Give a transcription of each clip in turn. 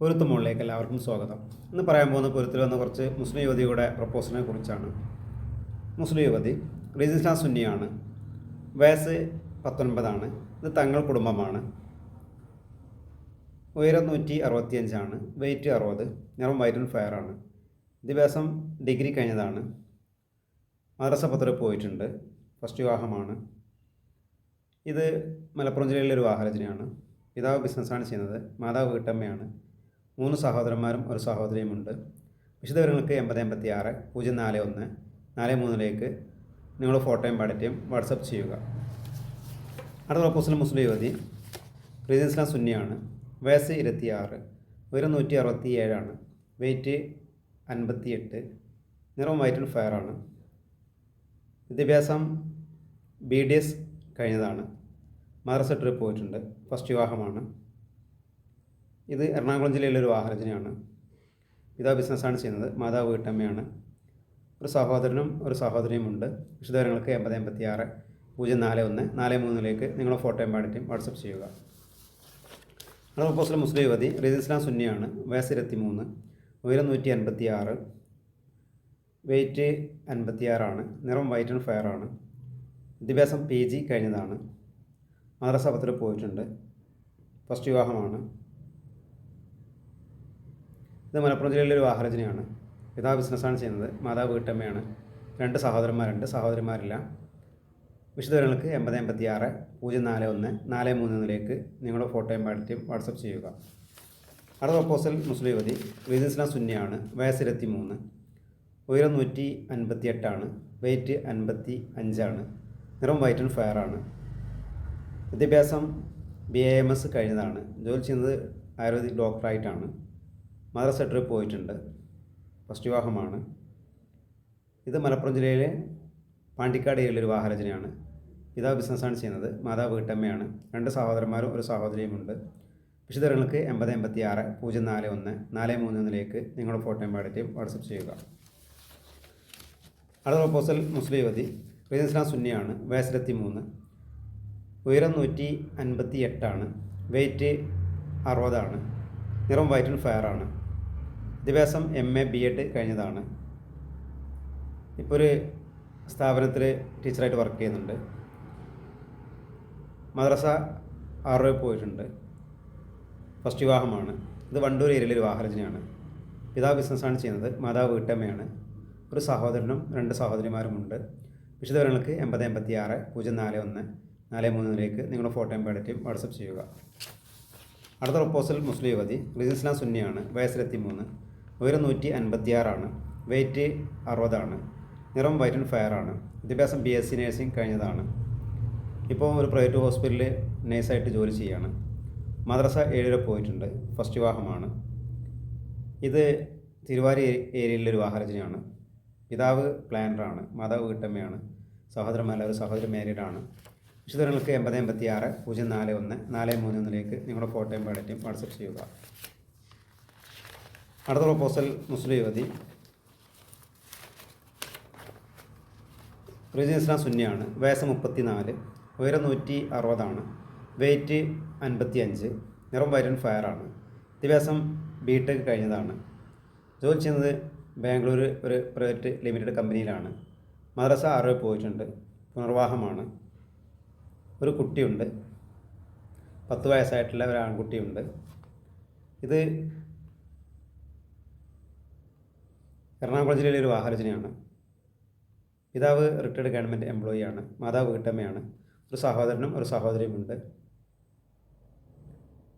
പൊരുത്ത് മുകളിലേക്ക് എല്ലാവർക്കും സ്വാഗതം. ഇന്ന് പറയാൻ പോകുന്ന പൊരുത്തിൽ വന്ന കുറച്ച് മുസ്ലിം യുവതിയുടെ പ്രപ്പോസലിനെ കുറിച്ചാണ്. മുസ്ലിം യുവതി റിജിസ്ലാം സുന്നിയാണ്. വയസ്സ് പത്തൊൻപതാണ്. ഇത് തങ്ങൾ കുടുംബമാണ്. ഉയരം നൂറ്റി അറുപത്തിയഞ്ചാണ്. വെയിറ്റ് അറുപത്. നിറം വൈറ്റ് ആൻഡ് ആണ്. വിദ്യാഭ്യാസം ഡിഗ്രി കഴിഞ്ഞതാണ്. മദ്രസ പത്ര പോയിട്ടുണ്ട്. ഫസ്റ്റ് വിവാഹമാണ്. ഇത് മലപ്പുറം ജില്ലയിലെ ഒരു വിവാഹരചനയാണ് പിതാവ് ബിസിനസ്സാണ് ചെയ്യുന്നത്. മാതാവ് വീട്ടമ്മയാണ്. മൂന്ന് സഹോദരന്മാരും ഒരു സഹോദരിയുമുണ്ട്. വിശദവിവരങ്ങൾക്ക് എൺപത് എൺപത്തി ആറ് പൂജ്യം നാല് ഒന്ന് നാല് മൂന്നിലേക്ക് നിങ്ങൾ ഫോട്ടോയും പാടറ്റയും വാട്സപ്പ് ചെയ്യുക. അടുത്ത പ്രപ്പോസൽ മുസ്ലിം യുവതി പ്രീതിസ്ലാം സുന്നിയാണ് വയസ്സ് ഇരുപത്തിയാറ് ഉയരം നൂറ്റി അറുപത്തി ഏഴാണ് വെയിറ്റ് അൻപത്തി എട്ട് നിറം വൈറ്റിൽ ഫയറാണ്. വിദ്യാഭ്യാസം ബി ഡി എസ് കഴിഞ്ഞതാണ്. മദ്രസ ട്രിപ്പ് പോയിട്ടുണ്ട് ഫസ്റ്റ് വിവാഹമാണ്. ഇത് എറണാകുളം ജില്ലയിലെ ഒരു വാഹനജനയാണ് പിതാവ് ബിസിനസ്സാണ് ചെയ്യുന്നത്. മാതാവ് വീട്ടമ്മയാണ്. ഒരു സഹോദരനും ഒരു സഹോദരിയുമുണ്ട് വിശദവിവരങ്ങൾക്ക് എൺപത് എൺപത്തി ആറ് പൂജ്യം നാല് ഒന്ന് നാല് മൂന്നിലേക്ക് നിങ്ങളുടെ ഫോട്ടോയും പാടിറ്റും വാട്സപ്പ് ചെയ്യുക. അടുത്ത പ്രപ്പോസൽ മുസ്ലിം യുവതി റീദിസ്ലാം സുന്നിയാണ്. വയസ്സ് ഇരുപത്തി മൂന്ന് ഉയരം നൂറ്റി അൻപത്തി ആറ് വെയിറ്റ് അൻപത്തി ആറാണ് നിറം വൈറ്റ് ആൻഡ് ഫയർ ആണ്. വിദ്യാഭ്യാസം പി ജി കഴിഞ്ഞതാണ്. മദ്രസ പത്തിൽ പോയിട്ടുണ്ട്. ഫസ്റ്റ് വിവാഹമാണ്. ഇത് മലപ്പുറം ജില്ലയിലെ ഒരു വാഹനരചനയാണ് പിതാവ് ബിസിനസ്സാണ് ചെയ്യുന്നത്. മാതാവ് വീട്ടമ്മയാണ്. രണ്ട് സഹോദരന്മാരുണ്ട്. സഹോദരിമാരില്ല. വിശദവിവരങ്ങൾക്ക് എൺപത് എൺപത്തി ആറ് പൂജ്യം നാല് ഒന്ന് നാല് മൂന്നിലേക്ക് നിങ്ങളുടെ ഫോട്ടോയും പാടിറ്റും വാട്സപ്പ് ചെയ്യുക. അടുത്ത പ്രപ്പോസൽ മുസ്ലിം യുവതി റീജിസ്ലാം സുന്നിയാണ്. വയസ്സ് ഇരുപത്തി മൂന്ന് ഉയരം നൂറ്റി അൻപത്തി എട്ടാണ് വെയിറ്റ് അൻപത്തി അഞ്ചാണ്. നിറം വൈറ്റ് ആൻഡ് ഫയർ ആണ്. വിദ്യാഭ്യാസം ബി എ എം എസ് കഴിഞ്ഞതാണ്. ജോലി ചെയ്യുന്നത് ആയുർവേദിക് ഡോക്ടറായിട്ടാണ്. മദ്രസ ട്രിപ്പ് പോയിട്ടുണ്ട്. ഫസ്റ്റ് വിവാഹമാണ്. ഇത് മലപ്പുറം ജില്ലയിലെ പാണ്ടിക്കാട് ഏരിയയിലൊരു ഒരു വാഹനരചനയാണ് പിതാവ് ബിസിനസ്സാണ് ചെയ്യുന്നത്. മാതാവ് വീട്ടമ്മയാണ്. രണ്ട് സഹോദരന്മാരും ഒരു സഹോദരിയുമുണ്ട് വിശദങ്ങൾക്ക് എൺപത് എൺപത്തി ആറ് പൂജ്യം നാല് ഒന്ന് നാല് മൂന്ന് ഒന്നിലേക്ക് നിങ്ങളുടെ ഫോട്ടോയും പാടിറ്റും വാട്സപ്പ് ചെയ്യുക. അടുത്ത പ്രപ്പോസൽ മുസ്ലിം യുവതി റീജൻസ്ലാം സുന്നിയാണ് വയസ്സിലെത്തി മൂന്ന്. ഉയരം നൂറ്റി അൻപത്തി എട്ടാണ് വെയിറ്റ് അറുപതാണ് നിറം വൈറ്റ് ആൻഡ് ഫയർ ആണ്. വിദ്യാഭ്യാസം എം എ ബി എഡ് കഴിഞ്ഞതാണ്. ഇപ്പോൾ ഒരു സ്ഥാപനത്തിൽ ടീച്ചറായിട്ട് വർക്ക് ചെയ്യുന്നുണ്ട്. മദ്രസ ആറ് പോയിട്ടുണ്ട്. ഫസ്റ്റ് വിവാഹമാണ്. ഇത് വണ്ടൂർ ഏരിയയിലെ ഒരു വാഹനജനയാണ് പിതാവ് ബിസിനസ്സാണ് ചെയ്യുന്നത്. മാതാവ് വീട്ടമ്മയാണ്. ഒരു സഹോദരനും രണ്ട് സഹോദരിമാരുമുണ്ട്. വിശദവിവരങ്ങൾക്ക് എൺപത് എൺപത്തി ആറ് പൂജ്യം നാല് ഒന്ന് നാല് മൂന്നിലേക്ക് നിങ്ങളുടെ ഫോട്ടോയും പാടറ്റും വാട്സപ്പ് ചെയ്യുക. അടുത്ത പ്രപ്പോസൽ മുസ്ലിം യുവതി റിജിസ്ലാം സുന്നിയാണ് വയസ്സിലെത്തി മൂന്ന്. ഉയരം നൂറ്റി അൻപത്തി ആറാണ് വെയിറ്റ് അറുപതാണ്. നിറം വൈറ്റ് ആൻഡ് ഫയർ ആണ്. വിദ്യാഭ്യാസം ബി എസ് സി നേഴ്സിംഗ് കഴിഞ്ഞതാണ്. ഇപ്പോൾ ഒരു പ്രൈവറ്റ് ഹോസ്പിറ്റലിൽ നേഴ്സായിട്ട് ജോലി ചെയ്യുകയാണ് മദ്രസ ഏഴര പോയിട്ടുണ്ട്. ഫസ്റ്റ് വിവാഹമാണ്. ഇത് തിരുവാരി ഏരിയയിലൊരു ഒരു വാഹനജനയാണ് പിതാവ് പ്ലാനറാണ് മാതാവ് വീട്ടമ്മയാണ്. സഹോദരന്മാരെ ഒരു സഹോദരി മാരീഡാണ് വിശുദ്ധങ്ങൾക്ക് എൺപത് എൺപത്തി ആറ് പൂജ്യം നാല് ഒന്ന് നാല് മൂന്ന് ഒന്നിലേക്ക് നിങ്ങളുടെ ഫോട്ടോയും പാടറ്റും വാട്സപ്പ് ചെയ്യുക. അടുത്ത പ്രപ്പോസൽ മുസ്ലിം യുവതി. റിജിസ്ലാം സുന്നിയാണ്. വയസ്സ് മുപ്പത്തി നാല് ഉയരം നൂറ്റി അറുപതാണ് വെയിറ്റ് അൻപത്തി അഞ്ച് നിറം വൈരൻ ഫയറാണ് വിദ്യാഭ്യാസം ബി ടെക് കഴിഞ്ഞതാണ്. ജോലി ചെയ്യുന്നത് ബാംഗ്ലൂർ ഒരു പ്രൈവറ്റ് ലിമിറ്റഡ് കമ്പനിയിലാണ് മദ്രസ ആറ് പോയിട്ടുണ്ട് പുനർവാഹമാണ്. ഒരു കുട്ടിയുണ്ട് പത്ത് വയസ്സായിട്ടുള്ള ഒരു ആൺകുട്ടിയുണ്ട് ഇത് എറണാകുളം ജില്ലയിലെ ഒരു വാഹനജനയാണ് പിതാവ് റിട്ടയർഡ് ഗവൺമെന്റ് എംപ്ലോയി ആണ്. മാതാവ് വീട്ടമ്മയാണ്. ഒരു സഹോദരനും ഒരു സഹോദരിയുമുണ്ട്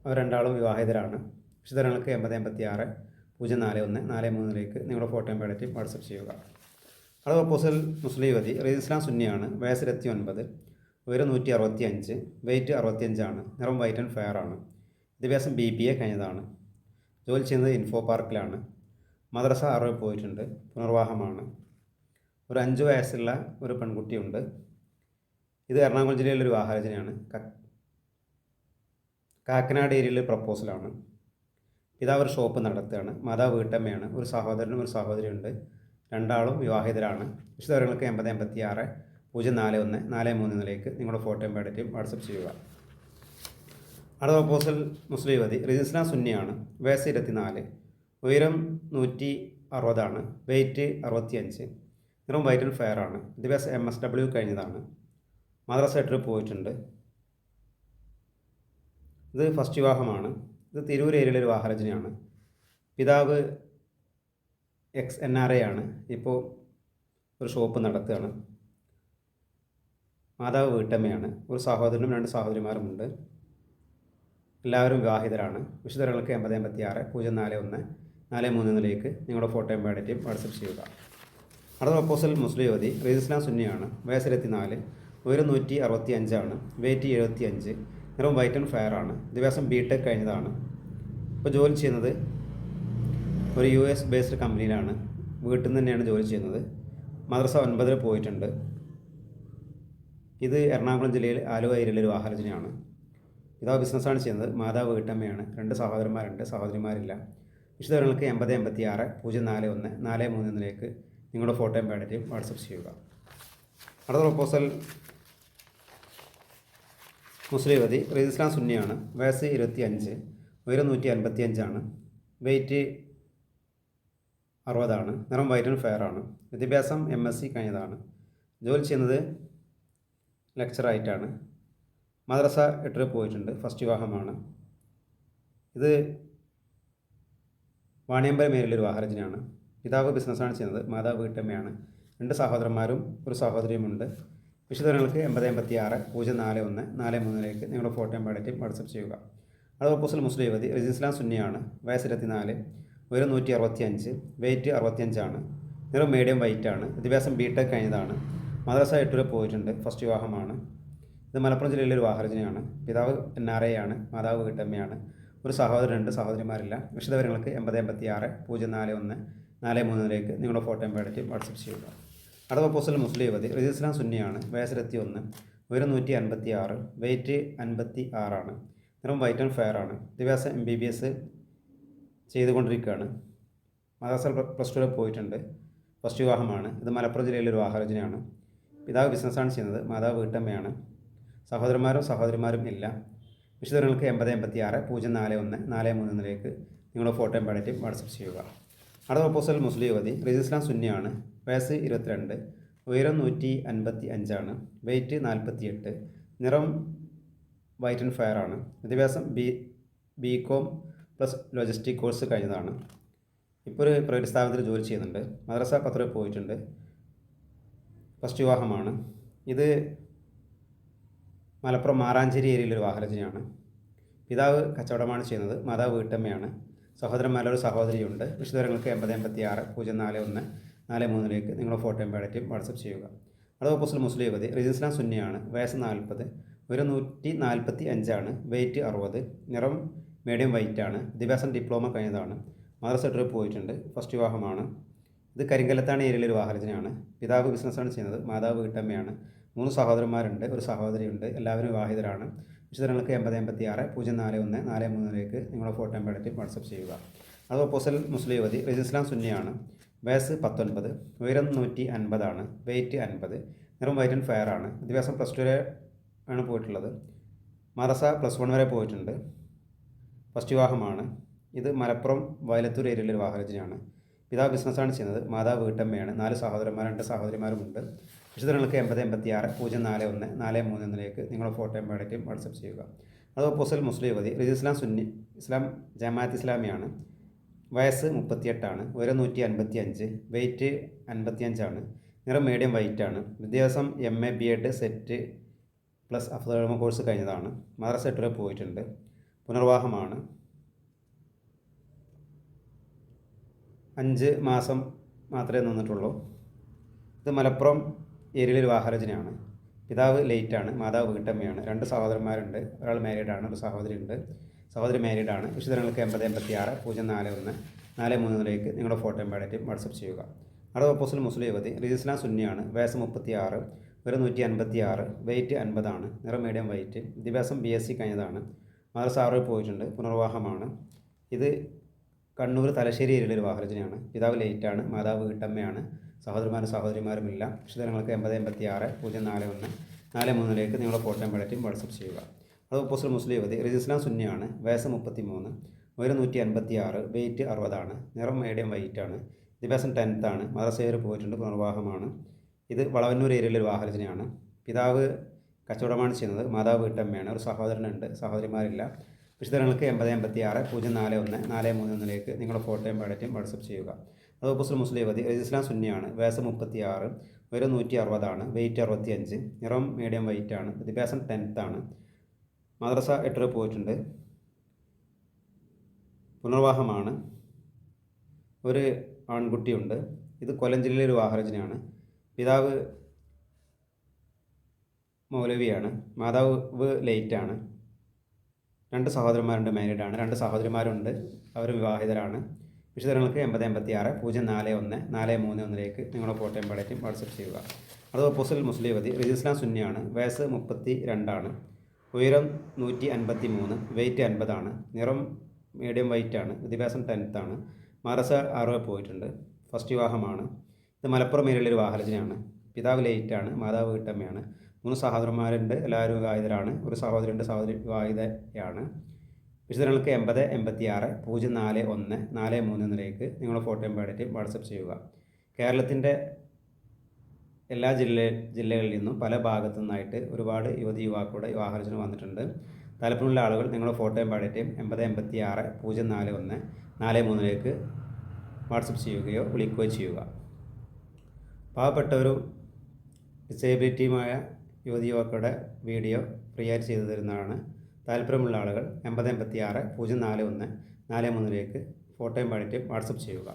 അവർ രണ്ടാളും വിവാഹിതരാണ്. വിശദങ്ങൾക്ക് എൺപത് എൺപത്തി ആറ് പൂജ്യം നാല് ഒന്ന് നാല് മൂന്നിലേക്ക് നിങ്ങളുടെ ഫോട്ടോയും പാടറ്റും വാട്സപ്പ് ചെയ്യുക. അളവ് ഒപ്പോസിൽ മുസ്ലിം യുവതി റീസ്ലാം സുന്നിയാണ്. വയസ്സ് ഇരുപത്തി ഒൻപത് ഉയരം നൂറ്റി അറുപത്തി അഞ്ച് വെയിറ്റ് അറുപത്തിയഞ്ചാണ്. നിറം വൈറ്റ് ആൻഡ് ഫെയർ ആണ്. വിദ്യാഭ്യാസം ബി ബി എ കഴിഞ്ഞതാണ്. ജോലി ചെയ്യുന്നത് ഇൻഫോ പാർക്കിലാണ് മദ്രസ അറിവ് പോയിട്ടുണ്ട്. പുനർവാഹമാണ്. ഒരു അഞ്ച് വയസ്സുള്ള ഒരു പെൺകുട്ടിയുണ്ട്. ഇത് എറണാകുളം ജില്ലയിലെ ഒരു വാഹനജനയാണ് കാക്കനാട് ഏരിയയിൽ പ്രപ്പോസലാണ്. പിതാവ് ഒരു ഷോപ്പ് നടത്തുകയാണ്. മാതാവ് വീട്ടമ്മയാണ്. ഒരു സഹോദരനും ഒരു സഹോദരിയുണ്ട്. രണ്ടാളും വിവാഹിതരാണ്. വിശദവിവരങ്ങൾക്ക് എൺപത് എൺപത്തി ആറ് പൂജ്യം നാല് ഒന്ന് നാല് മൂന്ന് നിങ്ങളുടെ ഫോട്ടോയും പേടറ്റയും വാട്സപ്പ് ചെയ്യുക. അടുത്ത പ്രപ്പോസൽ മുസ്ലിം യുവതി. റിജിസ്ന സുന്നിയാണ്. വയസ്സ് ഇരുപത്തിനാല്. ഉയരം നൂറ്റി അറുപതാണ് വെയിറ്റ് അറുപത്തിയഞ്ച്. നിറം വൈറ്റൽ ഫെയർ ആണ്. വിദ്യാഭ്യാസം എം എസ് ഡബ്ല്യു കഴിഞ്ഞതാണ്. മദ്രാസ് എട്ടിൽ പോയിട്ടുണ്ട്. ഇത് ഫസ്റ്റ് വിവാഹമാണ്. ഇത് തിരൂർ ഏരിയയിലെ ഒരു വാഹരചനയാണ്. പിതാവ് എക്സ് എൻ ആർ എ ആണ്. ഇപ്പോൾ ഒരു ഷോപ്പ് നടത്തുകയാണ്. മാതാവ് വീട്ടമ്മയാണ്. ഒരു സഹോദരനും രണ്ട് സഹോദരിമാരുമുണ്ട് എല്ലാവരും വിവാഹിതരാണ്. വിശുദ്ധരങ്ങൾക്ക് എൺപത് എൺപത്തി ആറ് പൂജ്യം നാല് ഒന്ന്. നാല് മൂന്ന് നിങ്ങളുടെ ഫോട്ടോയും ബയോഡേറ്റയും വാട്സപ്പ് ചെയ്യുക. അടുത്ത പ്രപ്പോസൽ മുസ്ലിം യുവതി റീസ്ലാം സുന്നിയാണ്. വയസ്സിലെത്തി നാല് ഉയരം നൂറ്റി അറുപത്തി അഞ്ചാണ് വെയിറ്റ് എഴുപത്തി അഞ്ച് നിറം വൈറ്റ് ആൻഡ് ഫയർ ആണ്. ദിവസം ബി ടെക് കഴിഞ്ഞതാണ്. ഇപ്പോൾ ജോലി ചെയ്യുന്നത് ഒരു യു എസ് ബേസ്ഡ് കമ്പനിയിലാണ് വീട്ടിൽ നിന്ന് തന്നെയാണ് ജോലി ചെയ്യുന്നത്. മദ്രസ ഒൻപതിൽ പോയിട്ടുണ്ട്. ഇത് എറണാകുളം ജില്ലയിൽ ആലുവ ഏരിയയിലെ ഒരു വാഹനജനയാണ് ഇതാ ബിസിനസ്സാണ് ചെയ്യുന്നത്. മാതാവ് വീട്ടമ്മയാണ്. രണ്ട് സഹോദരന്മാരുണ്ട്. സഹോദരിമാരില്ല. വിശദവിവരങ്ങൾക്ക് എൺപത് എൺപത്തി ആറ് പൂജ്യം നാല് ഒന്ന് നാല് മൂന്ന് എന്നിലേക്ക് നിങ്ങളുടെ ഫോട്ടോയും ബാഡറ്റയും വാട്സപ്പ് ചെയ്യുക. അടുത്ത പ്രപ്പോസൽ മുസ്ലിം യുവതി റീസ്ലാം സുന്നിയാണ്. വയസ്സ് ഇരുപത്തി അഞ്ച് ഉയരം നൂറ്റി അൻപത്തി അഞ്ചാണ് വെയിറ്റ് അറുപതാണ്. നിറം വൈറ്റ് ആൻഡ് ഫെയർ ആണ്. വിദ്യാഭ്യാസം എം എസ് സി കഴിഞ്ഞതാണ്. ജോലി ചെയ്യുന്നത് ലെക്ചറായിട്ടാണ് മദ്രസ എട്ടിൽ പോയിട്ടുണ്ട്. ഫസ്റ്റ് വിവാഹമാണ്. ഇത് വാണിയമ്പലം മേരിലൊരു വാഹരജനാണ് പിതാവ് ബിസിനസ്സാണ് ചെയ്യുന്നത് മാതാവ് വീട്ടമ്മയാണ്. രണ്ട് സഹോദരന്മാരും ഒരു സഹോദരിയുമുണ്ട്. വിശദങ്ങൾക്ക് എൺപത് എൺപത്തി ആറ് പൂജ്യം നാല് ഒന്ന് നാല് മൂന്നിലേക്ക് നിങ്ങളുടെ ഫോട്ടോയും ബയോഡേറ്റയും വാട്സപ്പ് ചെയ്യുക. അത് ഓപ്പോസിൽ മുസ്ലിം യുവതി റജിസ്ലാം സുന്നിയാണ് വയസ്സ് ഇരുപത്തിനാല് ഉയരം നൂറ്റി അറുപത്തി അഞ്ച് വെയിറ്റ് അറുപത്തിയഞ്ചാണ്. നിറം മീഡിയം വൈറ്റ് ആണ് വിദ്യാഭ്യാസം ബി ടെക് കഴിഞ്ഞതാണ്. മദ്രസ എട്ടുവരെ പോയിട്ടുണ്ട് ഫസ്റ്റ് വിവാഹമാണ്. ഇത് മലപ്പുറം ജില്ലയിലെ ഒരു വാഹനജനയാണ് പിതാവ് എൻ ആർ എ ആണ് മാതാവ് വീട്ടമ്മയാണ്. ഒരു സഹോദരനുണ്ട് സഹോദരിമാരില്ല. വിശദവിവരങ്ങൾക്ക് എൺപത് എൺപത്തി ആറ് പൂജ്യം നാല് ഒന്ന് നാല് മൂന്നിലേക്ക് നിങ്ങളുടെ ഫോട്ടോയും ബയോഡേറ്റയും വാട്സപ്പ് ചെയ്യുക. അടുത്ത പോസ്റ്റൽ മുസ്ലിം യുവതി റിജിസ്ലാം സുന്നിയാണ് വയസ്സിലെത്തി ഒന്ന് ഉയരം നൂറ്റി അൻപത്തി ആറ് വെയിറ്റ് അൻപത്തി ആറാണ് നിറം വൈറ്റ് ആൻഡ് ഫെയർ ആണ്. വിദ്യാഭ്യാസം എം ബി ബി എസ് ചെയ്തുകൊണ്ടിരിക്കുകയാണ്. മദാസൽ പ്ലസ് ടുവിൽ പോയിട്ടുണ്ട്. ഫസ്റ്റ് വിവാഹമാണ്. ഇത് മലപ്പുറം ജില്ലയിലെ ഒരു വാഹനജനയാണ് പിതാവ് ബിസിനസ്സാണ് ചെയ്യുന്നത്. മാതാവ് വീട്ടമ്മയാണ്. സഹോദരന്മാരും സഹോദരിമാരും ഇല്ല. വിശദങ്ങൾക്ക് എൺപത് എൺപത്തി ആറ് പൂജ്യം നാല് ഒന്ന് നാല് മൂന്ന് എന്നിലേക്ക് നിങ്ങളുടെ ഫോട്ടോയും ബയോഡേറ്റയും വാട്സപ്പ് ചെയ്യുക. അടുത്ത പ്രപ്പോസൽ മുസ്ലിം യുവതി റിജിസ്ലാം സുന്നിയാണ് വയസ്സ് ഇരുപത്തിരണ്ട് ഉയരം നൂറ്റി അൻപത്തി അഞ്ചാണ് വെയിറ്റ് നാൽപ്പത്തി എട്ട് നിറം വൈറ്റ് ആൻഡ് ഫയർ ആണ്. വിദ്യാഭ്യാസം B B com plus logistic course കഴിഞ്ഞതാണ്. ഇപ്പോൾ ഒരു പ്രൈവറ്റ് സ്ഥാപനത്തിൽ ജോലി ചെയ്യുന്നുണ്ട്. മദ്രസ പത്രം പോയിട്ടുണ്ട്. ഫസ്റ്റ് വിവാഹമാണ്. ഇത് മലപ്പുറം മാറാഞ്ചേരി ഏരിയയിലൊരു വാഹനജനയാണ് പിതാവ് കച്ചവടമാണ് ചെയ്യുന്നത് മാതാവ് വീട്ടമ്മയാണ്. സഹോദരന്മാരൊരു സഹോദരിയുണ്ട്. വിശദവിവരങ്ങൾക്ക് എൺപത് എൺപത്തി ആറ് പൂജ്യം നാല് ഒന്ന് നാല് മൂന്നിലേക്ക് നിങ്ങളുടെ ഫോട്ടോയും ബയോഡേറ്റയും വാട്സപ്പ് ചെയ്യുക. അടുത്ത ഓപ്പോസിൽ മുസ്ലിം യുവതി റിജിസ്ലാം സുന്നിയാണ് വയസ്സ് നാൽപ്പത് ഒരു നൂറ്റി നാൽപ്പത്തി അഞ്ചാണ് വെയിറ്റ് അറുപത് നിറം മീഡിയം വൈറ്റ് ആണ് വിദ്യാഭ്യാസം ഡിപ്ലോമ കഴിഞ്ഞതാണ് മദ്രസ ട്രിപ്പ് പോയിട്ടുണ്ട് ഫസ്റ്റ് വിവാഹമാണ്. ഇത് കരിങ്കലത്താണ് ഏരിയയിലെ ഒരു വാഹനജനാണ് പിതാവ് ബിസിനസ്സാണ് ചെയ്യുന്നത് മാതാവ് വീട്ടമ്മയാണ്. മൂന്ന് സഹോദരന്മാരുണ്ട് ഒരു സഹോദരിയുണ്ട് എല്ലാവരും വിവാഹിതരാണ്. വിശദങ്ങൾക്ക് എൺപത് എൺപത്തി ആറ് പൂജ്യം നാല് ഒന്ന് നാല് മൂന്നിലേക്ക് നിങ്ങളുടെ ഫോട്ടോ ബയോഡേറ്റയും വാട്സപ്പ് ചെയ്യുക. അത് പൊസൽ മുസ്ലിം യുവതി റജിസ്ലാം സുന്നിയാണ്. വയസ്സ് പത്തൊൻപത് ഉയരം നൂറ്റി അൻപതാണ് വെയിറ്റ് അൻപത് നിറം വൈറ്റ് ആൻഡ് ഫയർ ആണ്. വിദ്യാഭ്യാസം പ്ലസ് ടു വരെ ആണ് പോയിട്ടുള്ളത്. മദ്രസ പ്ലസ് വൺ വരെ പോയിട്ടുണ്ട്. ഫസ്റ്റ് വിവാഹമാണ്. ഇത് മലപ്പുറം വയലത്തൂർ ഏരിയയിലെ വിവാഹരചനയാണ്. പിതാവ് ബിസിനസ്സാണ് ചെയ്യുന്നത്. മാതാവ് വീട്ടമ്മയാണ്. നാല് സഹോദരന്മാർ രണ്ട് സഹോദരിമാരുമുണ്ട്. വിശദങ്ങൾക്ക് എൺപത് എൺപത്തി ആറ് പൂജ്യം നാല് ഒന്ന് നാല് മൂന്ന് എന്നിലേക്ക് നിങ്ങളുടെ ഫോട്ടോയും ബയോഡേറ്റയും വാട്സപ്പ് ചെയ്യുക. അത് ഒപ്പോസിൽ മുസ്ലിം യുവതി റിജി ഇസ്ലാം സുന്നി ഇസ്ലാം ജമാഅത്ത് ഇസ്ലാമിയാണ്. വയസ്സ് മുപ്പത്തിയെട്ടാണ് ഉയരം നൂറ്റി അൻപത്തി അഞ്ച് വെയിറ്റ് അൻപത്തിയഞ്ചാണ് നിറം മീഡിയം വൈറ്റ് ആണ് വിദ്യാഭ്യാസം M A B Ed SET plus അഫ്ദോമ course കഴിഞ്ഞതാണ് മദ്രസ എട്ട് വരെ പോയിട്ടുണ്ട് പുനർവാഹമാണ് അഞ്ച് മാസം മാത്രമേ നിന്നിട്ടുള്ളൂ. ഇത് മലപ്പുറം ഏരിയയിലെ വാഹരചനയാണ് പിതാവ് ലേറ്റാണ് മാതാവ് വീട്ടമ്മയാണ്. രണ്ട് സഹോദരന്മാരുണ്ട് ഒരാൾ മാരീഡാണ് ഒരു സഹോദരി ഉണ്ട് സഹോദരി മാരീഡാണ് വിശുദ്ധങ്ങൾക്ക് എൺപത് എൺപത്തി ആറ് പൂജ്യം നാല് ഒന്ന് നാല് മൂന്നിലേക്ക് നിങ്ങളുടെ ഫോട്ടോയും ബയോഡേറ്റയും വാട്സപ്പ് ചെയ്യുക. അടുത്ത ഓപ്പോസിൽ മുസ്ലിം യുവതി റിജിസ്ലാം സുന്നിയാണ് വയസ്സ് മുപ്പത്തി ആറ് ഒരു നൂറ്റി അൻപത്തി ആറ് വെയിറ്റ് അൻപതാണ് നിറം മീഡിയം വെയിറ്റ് വിദ്യാഭ്യാസം ബി എസ് സി കഴിഞ്ഞതാണ് മദ്രസ ആറിൽ പോയിട്ടുണ്ട് പുനർവാഹമാണ് ഇത് കണ്ണൂർ തലശ്ശേരി ഏരിയയിലൊരു വാഹനത്തിനാണ് പിതാവ് ലേറ്റാണ് മാതാവ് വീട്ടമ്മയാണ്. സഹോദരന്മാരും സഹോദരിമാരുമില്ല വിശദങ്ങൾക്ക് എൺപത് എൺപത്തി ആറ് പൂജ്യം നാല് ഒന്ന് നാല് മൂന്നിലേക്ക് നിങ്ങളുടെ ഫോട്ടോയും ബയോഡേറ്റയും വാട്സപ്പ് ചെയ്യുക. അത് ഓപ്പോസിറ്റ് മുസ്ലിം യുവതി രജിസ്ലാം സുന്നിയാണ് വയസ്സ് മുപ്പത്തി മൂന്ന് ഉയരം നൂറ്റി അൻപത്തി ആറ് വെയിറ്റ് അറുപതാണ് നിറം മീഡിയം വൈറ്റ് ആണ് വിദ്യാഭ്യാസം ടെൻത്ത് ആണ് മദ്രസയിൽ പോയിട്ടുണ്ട് പുനർവാഹമാണ് ഇത് വളവന്നൂർ ഏരിയയിലെ ഒരു വാഹനത്തിനെയാണ്. പിതാവ് കച്ചവടമാണ് ചെയ്യുന്നത് മാതാവ് വീട്ടമ്മയാണ് ഒരു സഹോദരനുണ്ട് സഹോദരിമാരില്ല. വിശദങ്ങൾക്ക് എൺപത് എൺപത്തി ആറ് പൂജ്യം നാല് ഒന്ന് നാല് മൂന്ന് ഒന്നിലേക്ക് നിങ്ങളുടെ ഫോട്ടോയും ബയോഡേറ്റയും വാട്സപ്പ് ചെയ്യുക. അത് ഓപ്പോസിറ്റ് മുസ്ലിം യുവതി ഇസ്ലാം സുന്നിയാണ്. വയസ്സ് മുപ്പത്തി ആറ് ഉയരം നൂറ്റി അറുപതാണ് വെയിറ്റ് അറുപത്തി അഞ്ച് നിറം മീഡിയം വെയിറ്റ് ആണ് വിദ്യാഭ്യാസം ടെൻത്ത് ആണ്. മദ്രസ എട്ടര പോയിട്ടുണ്ട്. പുനർവാഹമാണ് ഒരു ആൺകുട്ടിയുണ്ട്. ഇത് കൊല്ലം ജില്ലയിലെ ഒരു വാഹരജനയാണ് പിതാവ് മൗലവിയാണ്. മാതാവ് ലേറ്റാണ് രണ്ട് സഹോദരന്മാരുണ്ട് മാരീഡാണ് രണ്ട് സഹോദരിമാരുണ്ട്. അവർ വിവാഹിതരാണ്. വിശദങ്ങൾക്ക് എൺപത് എൺപത്തി ആറ് പൂജ്യം നാല് ഒന്ന് നാല് മൂന്ന് ഒന്നിലേക്ക് നിങ്ങളുടെ ഫോട്ടോയും പടയറ്റും വാട്സപ്പ് ചെയ്യുക. അത് ഓപ്പോസിറ്റ് മുസ്ലിം യുവതി രജിസ്ലാം സുന്നിയാണ് വയസ്സ് മുപ്പത്തി രണ്ടാണ് ഉയരം നൂറ്റി അൻപത്തി മൂന്ന് വെയിറ്റ് അൻപതാണ് നിറം മീഡിയം വൈറ്റ് ആണ് വിദ്യാഭ്യാസം ടെൻത്ത് ആണ് മദ്രസ ആറുവ പോയിട്ടുണ്ട് ഫസ്റ്റ് വിവാഹമാണ്. ഇത് മലപ്പുറം മേലുള്ളൊരു വാഹനജനയാണ് പിതാവ് ലേറ്റാണ് മാതാവ് വീട്ടമ്മയാണ്. മൂന്ന് സഹോദരന്മാരുണ്ട് എല്ലാവരും വിവാഹിതരാണ് ഒരു സഹോദരന്റെ സഹോദരി വിവാഹിതയാണ് വിശദങ്ങൾക്ക് എൺപത് എൺപത്തി ആറ് പൂജ്യം നാല് ഒന്ന് നാല് മൂന്ന് എന്നിലേക്ക് നിങ്ങളുടെ ഫോട്ടോയും ബയോഡേറ്റയും വാട്സപ്പ് ചെയ്യുക. കേരളത്തിന്റെ എല്ലാ ജില്ല ജില്ലകളിൽ നിന്നും പല ഭാഗത്തു നിന്നായിട്ട് ഒരുപാട് യുവതി യുവാക്കളുടെ വിവാഹാലോചന വന്നിട്ടുണ്ട്. താല്പര്യമുള്ള ആളുകൾ നിങ്ങളുടെ ഫോട്ടോയും ബയോഡേറ്റയും എൺപത് എൺപത്തി ആറ് പൂജ്യം നാല് ഒന്ന് നാല് മൂന്നിലേക്ക് വാട്സപ്പ് ചെയ്യുകയോ വിളിക്കുകയോ ചെയ്യുക. പാവപ്പെട്ടവരും ഡിസേബിലിറ്റിയുമായ യുവതി യുവാക്കളുടെ വീഡിയോ ഫ്രീ ആയിട്ട് ചെയ്തു തരുന്നതാണ്. താല്പര്യമുള്ള ആളുകൾ എൺപത് എൺപത്തി ആറ് പൂജ്യം നാല് ഒന്ന് നാല് മൂന്നിലേക്ക് ഫോട്ടോയും പാടിയിട്ട് വാട്സപ്പ് ചെയ്യുക.